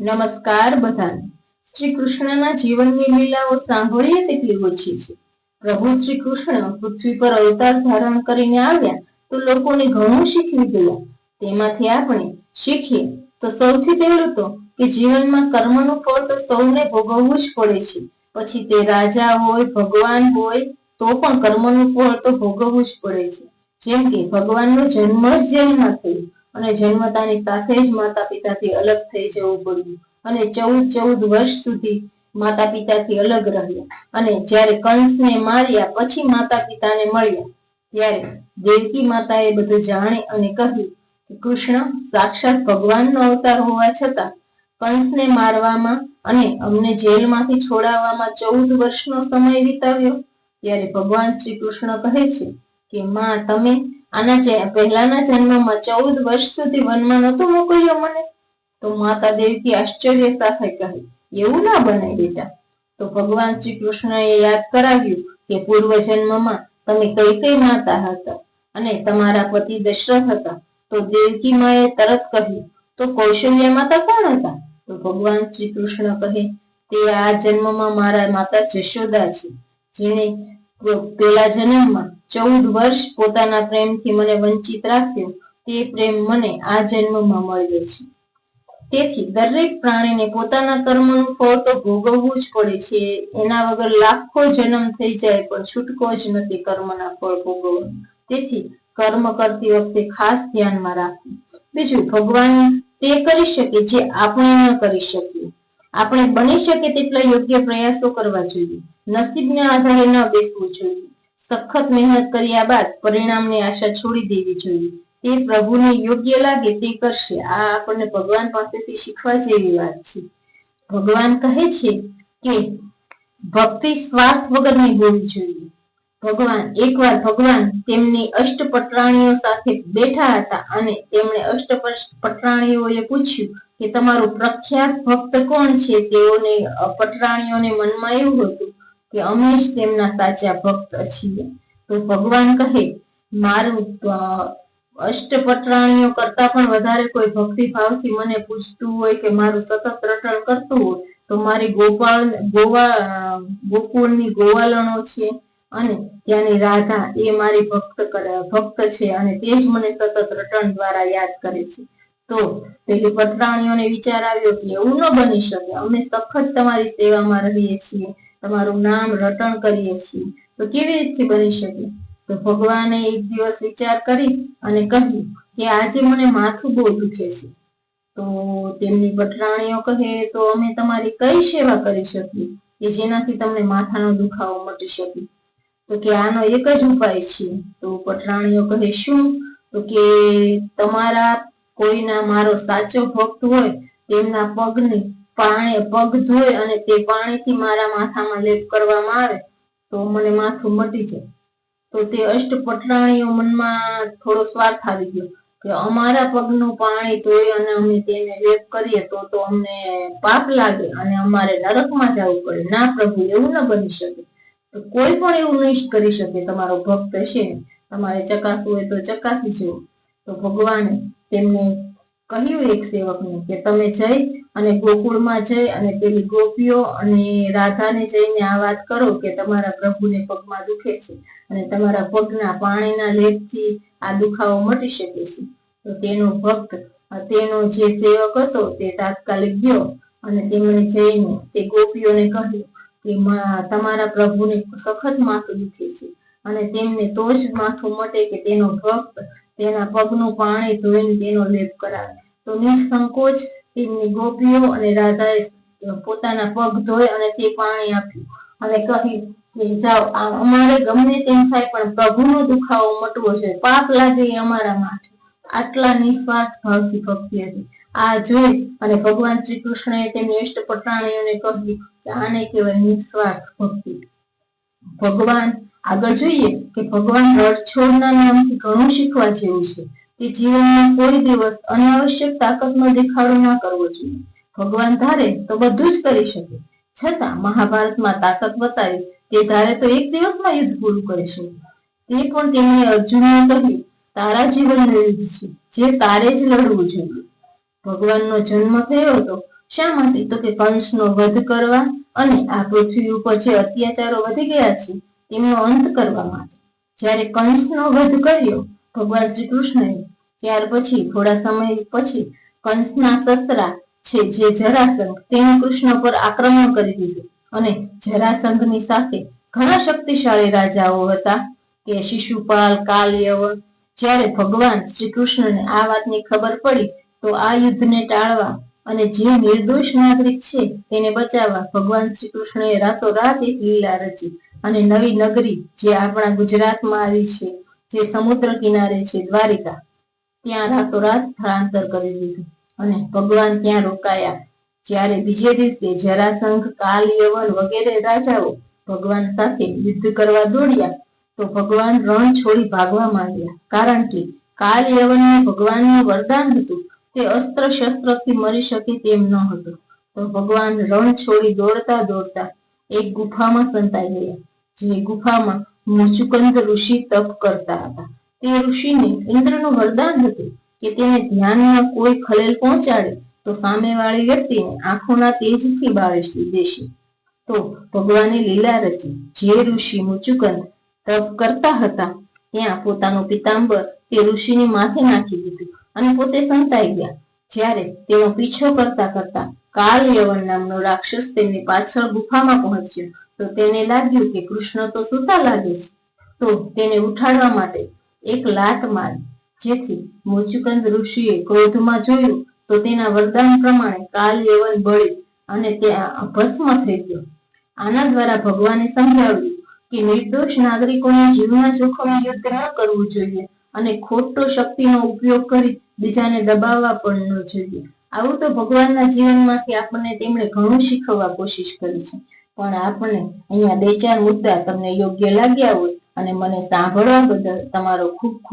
નમસ્કાર બધાને. શ્રી કૃષ્ણના જીવનની લીલાઓ સાંભળીએ તેટલી ઓછી છે. પ્રભુ શ્રી કૃષ્ણ પૃથ્વી પર અવતાર ધારણ કરીને આવ્યા તો લોકોને ઘણું શીખવી ગયા. તેમાંથી આપણે શીખીએ તો સૌથી પહેલું તો કે જીવનમાં કર્મનું ફળ તો સૌને ભોગવવું જ પડે છે. પછી તે રાજા હોય, ભગવાન હોય, તો પણ કર્મનું ફળ તો ભોગવવું જ પડે છે. જેમ કે ભગવાનનો જન્મ જ જેલમાં થયો અને જન્મતાની સાથે જ માતા પિતાથી અલગ થઈ જવું પડ્યું. અને ચૌદ ચૌદ વર્ષ સુધી માતા પિતાથી અલગ રહ્યા. અને જ્યારે કંસને માર્યા, પછી માતા પિતાને મળ્યા. ત્યારે દેવકી માતાએ બધું જાણી અને કહ્યું કે કૃષ્ણ સાક્ષાત ભગવાનનો અવતાર હોવા છતાં કંસને મારવામાં અને અમને જેલમાંથી છોડાવવામાં ચૌદ વર્ષનો સમય વિતાવ્યો. ત્યારે ભગવાન શ્રી કૃષ્ણ કહે છે કે, માં, તમે આના પહેલાના જન્મમાં ચૌદ વર્ષ સુધી વનમાં નહોતો મોકલ્યો મને. તો માતા દેવકી આશ્ચર્ય સાથે કહી એવું ના બને બેટા. તો ભગવાન શ્રી કૃષ્ણએ યાદ કરાવ્યું કે પૂર્વ જન્મમાં તમે કઈ કઈ માતા હતા અને તમારા પતિ દશરથ હતા. તો દેવકી માએ તરત કહ્યું, તો કૌશલ્ય માતા કોણ હતા? તો ભગવાન શ્રી કૃષ્ણ કહે, તે આ જન્મમાં મારા માતા જશોદા છે, જેણે પેલા જન્મમાં ચૌદ વર્ષ પોતાના પ્રેમથી મને વંચિત રાખ્યો, તે પ્રેમ મને આ જન્મમાં મળ્યો છે. તેથી દરેક પ્રાણીને પોતાના કર્મનું ફળ તો ભોગવવું જ પડે છે, એના વગર લાખો જન્મ થઈ જાય પણ છૂટકો જ નથી કર્મના ફળ ભોગવવાનું. તેથી કર્મ કરતી વખતે ખાસ ધ્યાનમાં રાખવું. બીજું, ભગવાન તે કરી શકે જે આપણે ન કરી શકીએ. આપણે બની શકે તેટલા યોગ્ય પ્રયાસો કરવા જોઈએ. નસીબને આધારે ન બેસવું જોઈએ. સખત મહેનત કર્યા બાદ પરિણામની આશા છોડી દેવી જોઈએ. તે પ્રભુને યોગ્ય લાગે તે કરશે. આ આપણને ભગવાન પાસેથી શીખવા જેવી વાત છે. ભગવાન કહે છે કે, ભક્તિ સ્વાર્થ વગરની હોવી જોઈએ. ભગવાન, એકવાર ભગવાન તેમની અષ્ટ પટરાણીઓ સાથે બેઠા હતા અને તેમણે અષ્ટપટરાણીઓએ પૂછ્યું કે, તમારું પ્રખ્યાત ભક્ત કોણ છે? તેઓને પટરાણીઓને મનમાં એવું હતું કે અમે જ તેમના સાચા ભક્ત છીએ. તો ભગવાન કહે, મારું અષ્ટપટરાણીઓ કરતા પણ વધારે કોઈ ભક્તિભાવથી મને પૂછતું હોય કે મારું સતત રટણ કરતું હોય, તો મારી ગોપાળ, ગોવા, ગોકુળની ગોવાલણો છે અને ત્યાંની રાધા એ મારી ભક્ત ભક્ત છે અને તે જ મને સતત રટણ દ્વારા યાદ કરે છે. તો પેલી પટરાણીઓને વિચાર આવ્યો કે એવું ન બની શકે. અમે સખત તમારી સેવામાં રહીએ છીએ. તમારું નામ રટણ કરીએ છીએ. તો કેવી રીતથી બની શકે? તો ભગવાને એક દિવસ વિચાર કરી અને કહ્યું કે આજે મને માથું બહુ દુખે છે. તો તેમની પટરાણીઓ કહે, તો અમે તમારી કઈ સેવા કરી શકીએ કે જેનાથી તમને માથાનો દુખાવો મટી શકે? તો કે, આનો એક જ ઉપાય છે. તો પટરાણીઓ કહે, શું? તો કે, તમારા કોઈના મારો સાચો ભક્ત હોય તેમના પગની પાણી પગ ધોઈ અને તે પાણીથી મારા માથામાં લેપ કરવામાં આવે, તો મને માથું મટી જાય. તો તે અષ્ટપટરાણીઓ મનમાં થોડો સ્વાર્થ આવી ગયો કે અમારા પગનું પાણી ધોઈ અને અમે તેને લેપ કરીએ તો તો અમને પાપ લાગે અને અમારે નરકમાં જવું પડે. ના પ્રભુ, એવું ન બની શકે. તો કોઈ પણ એવું નહીં કરી શકે. તમારો ભક્ત છે તમારે ચકાસવું હોય તો ચકાસી જુઓ. તો ભગવાને તેમને કહ્યું એક સેવકને કે તમે જઈ અને ગોકુળમાં જઈ અને પેલી ગોપીઓ અને રાધાને જઈને આ વાત કરો કે તમારા પ્રભુને પગમાં દુખે છે અને તમારા પગના પાણીના લેપથી આ દુખાવો મટી શકે છે. તો તેનો ભક્ત, તેનો જે સેવક હતો તે તાત્કાલિક ગયો અને તેમણે જઈને તે ગોપીઓને કહ્યું કે તમારા પ્રભુને સખત માથું દુખે છે અને તેમને તો જ માથું મટે કે તેનો ભક્ત તેના પગનું પાણી ધોઈને તેનો લેપ કરાવે. તો નિસંકોચ તેમની ગોપીઓ અને રાધાએ પોતાના પગ ધોઈ અને તે પાણી આપ્યું. અને કહ્યું કે જાઓ અમારે ગમે તેમ થાય, પણ પ્રભુનો દુખાવો મટવો છે. પાપ લાગે એ અમારા માથે આટલા નિસ્વાર્થ ભાવથી ભક્તિ હતી. આ જોઈ અને ભગવાન શ્રી કૃષ્ણએ તેમની અષ્ટપટરાણીઓને કહ્યું કે આને કહેવાય નિસ્વાર્થ ભક્તિ. ભગવાન, આગળ જોઈએ કે ભગવાન રડછોડના નામથી ઘણું શીખવા જેવું છે. કે જીવનમાં કોઈ દિવસ અનાવશ્યક તાકાતનો દેખાડો ના કરવો જોઈએ. ભગવાન ધારે તો બધું જ કરી શકે. છતાં મહાભારતમાં તાકાત બતાવી તે ધારે તો એક દિવસમાં યુદ્ધ પૂરું કરી શકે. તે પણ તેમણે અર્જુનને કહ્યું, તારા જીવનનું યુદ્ધ છે. જે તારે જ લડવું જોઈએ. ભગવાનનો જન્મ થયો હતો. શા માટે? તો કે કંસનો વધ કરવા અને આ પૃથ્વી ઉપર જે અત્યાચારો વધી ગયા છે તેમનો અંત કરવા માટે. જ્યારે કંસનો વધ કર્યો ભગવાન શ્રી કૃષ્ણએ ત્યાર પછી, થોડા સમય પછી, કંસના સસરા છે જે જરાસંઘ તેણે કૃષ્ણ પર આક્રમણ કરી દીધું અને જરાસંઘની સાથે ઘણા શક્તિશાળી રાજાઓ હતા કે શિશુપાલ કાલ જ્યારે ભગવાન શ્રી કૃષ્ણને આ વાતની ખબર પડી, તો આ યુદ્ધને ટાળવા અને જે નિર્દોષ નાગરિક છે તેને બચાવવા ભગવાન શ્રી કૃષ્ણએ રાતોરાત એક લીલા રચી અને નવી નગરી જે આપણા ગુજરાતમાં આવી છે. જે સમુદ્ર કિનારે છે, દ્વારિકા, ત્યાં રાતોરાત સ્થળાંતર કરી દીધું અને ભગવાન ત્યાં રોકાયા. જ્યારે બીજે દિવસે જરાસંઘ, કાલ યવન વગેરે રાજાઓ ભગવાન સાથે યુદ્ધ કરવા દોડ્યા, તો ભગવાન રણ છોડી ભાગવા માંડ્યા. કારણ કે કાલ યવનને ભગવાનનું વરદાન હતું, તે અસ્ત્ર શસ્ત્રથી મરી શકે તેમ ન હતું. તો ભગવાન રણ છોડી દોડતા દોડતા એક ગુફામાં સંતાઈ ગયા, જે ગુફામાં મુચુકંદ ઋષિ તપ કરતા હતા. તે ઋષિને ઇન્દ્રનું વરદાન હતું કે તેને ધ્યાનમાં કોઈ ખલેલ પહોંચાડે તો સામેવાળી વ્યક્તિને આંખોના તેજથી બાળી દેશે. તો ભગવાને લીલા રચી જે ઋષિ મુચુકંદ તપ કરતા હતા, ત્યાં પોતાનું પિતાંબર તે ઋષિની માથે નાખી દીધું અને પોતે સંતાઈ ગયા. જ્યારે તેનો પીછો કરતા કરતા કાલ યવન નામનો રાક્ષસ તેમની પાછળ ગુફામાં પહોંચ્યો. તો તેને લાગ્યું કે કૃષ્ણ તો સૂતા લાગે છે. તો તેને ઉઠાડવા માટે એક લાત મારી. જેથી મુચુકંદ ઋષિએ ક્રોધમાં જોયું તો તેના વરદાન પ્રમાણે કાલ યવન બળી અને તે ભસ્મ થઈ ગયો. આના દ્વારા ભગવાને સમજાવ્યું કે નિર્દોષ નાગરિકોને જીવના જોખમે યુદ્ધ ન કરવું જોઈએ અને ખોટો શક્તિનો ઉપયોગ કરી બીજાને દબાવવા પણ ન જોઈએ. આવું તો ભગવાનના જીવનમાંથી આપણને તેમણે ઘણું શીખવવા કોશિશ કરી છે. પણ આપણે અહીંયા બે ચાર મુદ્દા તમને યોગ્ય લાગ્યા હોય અને મને સાંભળવા બદલ તમારો ખૂબ ખૂબ